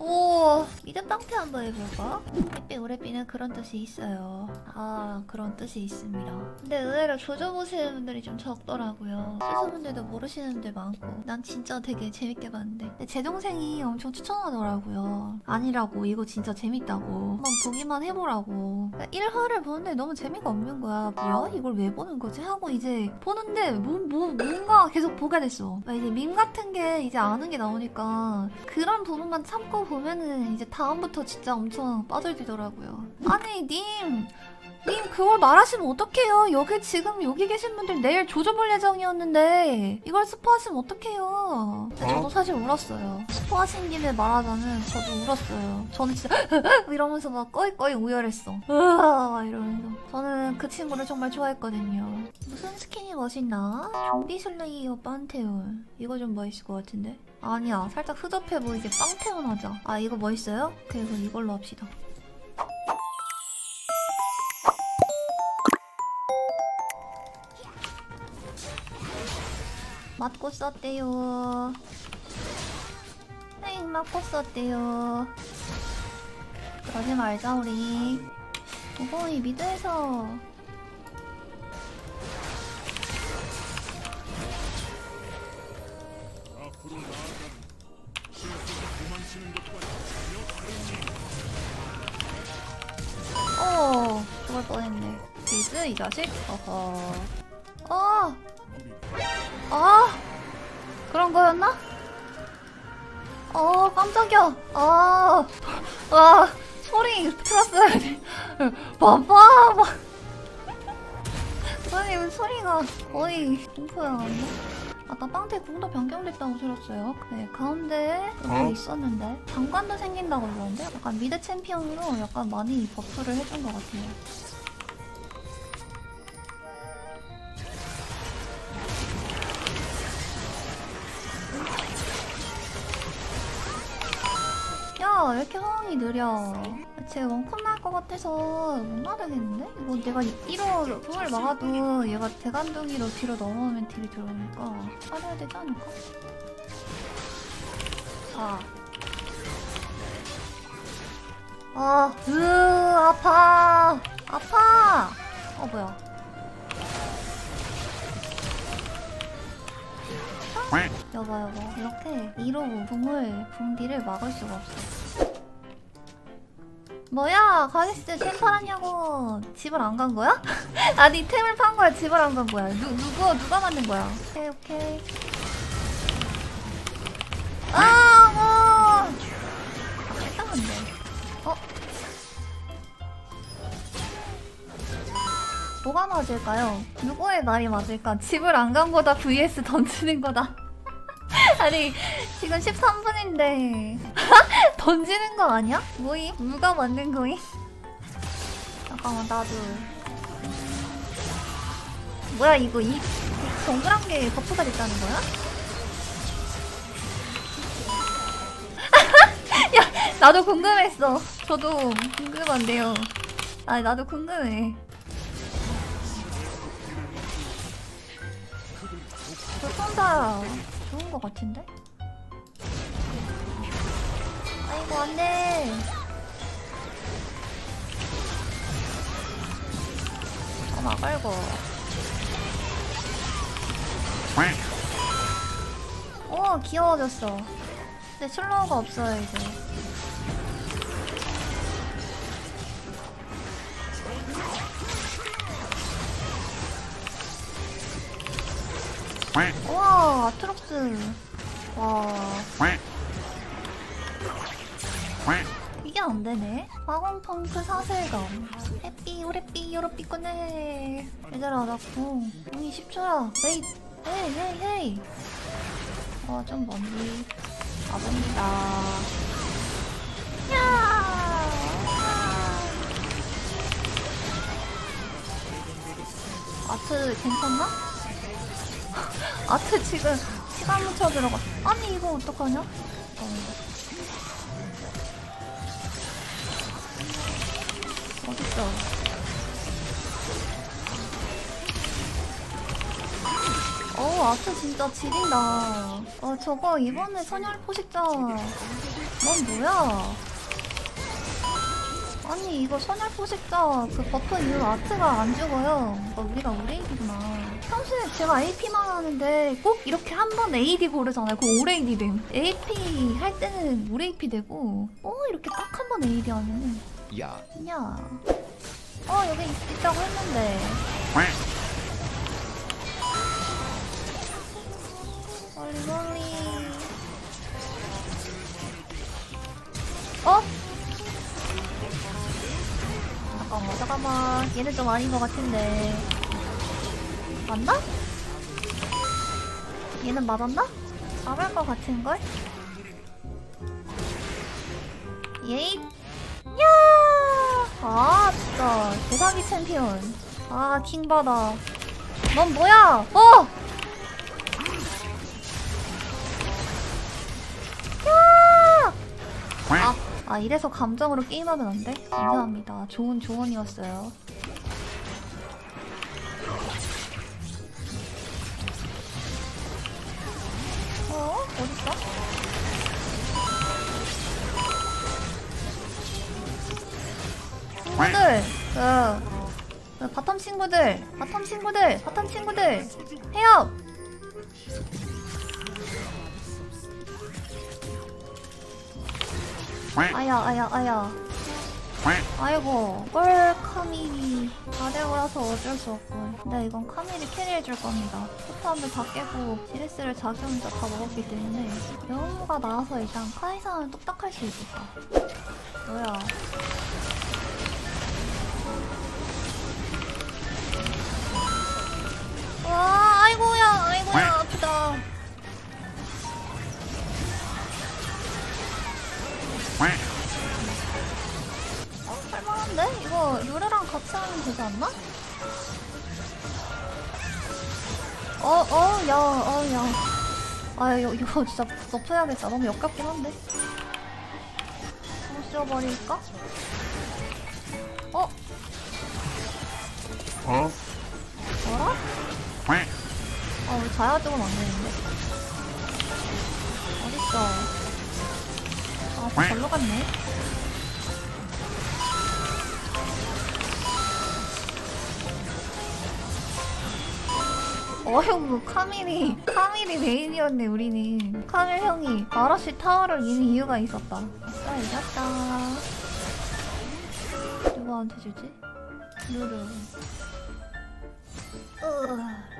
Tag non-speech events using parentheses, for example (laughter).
오 미드 빵태 한번 해볼까? 햇빛 오래비는 그런 뜻이 있어요. 아 그런 뜻이 있습니다. 근데 의외로 조져보시는 분들이 좀 적더라고요. 수수분들도 모르시는 분들 많고. 난 진짜 되게 재밌게 봤는데. 근데 제 동생이 엄청 추천하더라고요. 아니라고 이거 진짜 재밌다고. 한번 보기만 해보라고. 그러니까 1화를 보는데 너무 재미가 없는 거야. 뭐야 이걸 왜 보는 거지? 하고 이제 보는데 뭐, 뭐 뭔가 계속 보게 됐어. 그러니까 이제 밈 같은 게 이제 아는 게 나오니까 그런 부분만 참고 보면은 이제 다음부터 진짜 엄청 빠져들더라고요. 아니 님 님 그걸 말하시면 어떡해요? 여기 지금 여기 계신 분들 내일 조져볼 예정이었는데 이걸 스포하시면 어떡해요? 저도 사실 울었어요. 스포하신 김에 말하자면 저도 울었어요. 저는 진짜 (laughs) 이러면서 막 꺼이꺼이 우열했어. 으아 (laughs) 막 이러면서. 저는 그 친구를 정말 좋아했거든요. 무슨 스킨이 멋있나? 좀비 슬레이어 판테온 이거 좀 멋있을 것 같은데? 아니야 살짝 흐접해 보이게 빵테온 하자. 아 이거 멋있어요? 그래서 이걸로 합시다 맞고 썼대요. 엥 맞고 썼대요. 그러지 말자 우리. 이거 이 미드에서. 어 죽을 뻔했네. 비즈 이 자식? 어허. 어 아, 그런 거였나? 어, 깜짝이야. 아, 와, 소리 틀었어야지. 봐봐, 막. 선생님, 소리가 거의 공포야, 아니? 아까 빵태 궁도 변경됐다고 들었어요. 네, 가운데 뭐 어? 있었는데. 장관도 생긴다고 그러는데? 약간 미드 챔피언으로 약간 많이 버프를 해준 것 같아요. 야, 왜 이렇게 호응이 느려? 쟤 원컵 날 것 같아서 못 나르겠는데? 이거 내가 1호 궁을 막아도 얘가 대간둥이로 뒤로 넘어오면 딜이 들어오니까 살해야 되지 않을까? 아. 아, 으, 아파. 아파. 어, 뭐야. 여봐, 여봐. 이렇게 2로 궁을, 궁디를 막을 수가 없어. 뭐야 가게스 템 팔았냐고 집을 안 간 거야? (laughs) 아니 템을 판 거야 집을 안 간 거야 누, 누구 누가 만든 거야 오케이 오케이 아 뭐. 깜짝인데 어? 뭐가 맞을까요? 누구의 말이 맞을까? 집을 안 간 거다 vs 던지는 거다 (laughs) 아니 지금 13분인데 (laughs) 던지는 거 아니야? 뭐임? 누가 만든 거임? 잠깐만 나도 뭐야 이거 이, 이 동그란 게 버프가 됐다는 거야? (laughs) 야 나도 궁금했어 저도 궁금한데요 아 나도 궁금해 교통사 좋은 거 같은데? 아이고 안돼. 어마 깔고 오 귀여워졌어. 근데 슬로우가 없어요 이제. 우와 아트록스. 와 이게 안 되네. 화공 펑크 사슬감. 해피 오래삐 요로삐 꺼내. 얘들아 나 궁. 궁이 10초야. 웨이. 헤이 헤이 헤이. 어좀 먼지. 가봅니다. 야. 아트 괜찮나? (laughs) 아트 지금 시간 묻혀 들어가. 아니 이거 어떡하냐? 어. 어딨어? 어, 아트 진짜 지린다. 어, 저거 이번에 선열 포식자 넌 뭐야? 아니 이거 소멸 포식자 그 버프 이후 아트가 안 죽어요. 어, 우리가 오레이디구나. 평소에 제가 AP만 하는데 꼭 이렇게 한 번 AD 고르잖아요. 그 오레이디 됨. AP 할 때는 오레이피 되고 어 이렇게 딱 한 번 AD 하면은 야, 야. 어 여기 있, 있다고 했는데. 멀리 멀리. 어? 잠깐만 잠깐만 얘는 좀 아닌 것 같은데 맞나? 얘는 맞았나? 맞을 것 같은걸? 예잇 야! 아 진짜 대사기 챔피언 아 킹받아 넌 뭐야 어! 야! 아, 아 이래서 감정으로 게임하면 안 돼? 감사합니다. 좋은 조언이었어요. 친구들, 그, 그 바텀 친구들, 바텀 친구들, 바텀 친구들, 헤업! 아야, 아야, 아야. 아이고, 뻘 카밀이 다되고라서 어쩔 수 없고. 근데 이건 카밀이 캐리해줄 겁니다. 포탑을 다 깨고 지레스를 자기 혼자 다 먹었기 때문에 영웅가 나와서 일단 카이사는 뚝딱할 수 있겠다. 뭐야? 와, 아이고야, 아이고야, 아프다. 어, 할만한데? 이거 루레랑 같이 하면 되지 않나? 어, 어, 야, 어, 야. 아, 이거, 이거 진짜 덮어야겠다. 너무 역겹긴 한데. 부숴버릴까? 어? 어? 뭐라? 아, 우리 자야 쪽은 안 되는데. 어딨어? 아, 별로 같네. 어휴, 카밀이, 카밀이 메인이었네, 우리는. 카밀 형이 마라시 타워를 이는 이유가 있었다. 아싸, 이겼다. 누구한테 주지? 루루. 으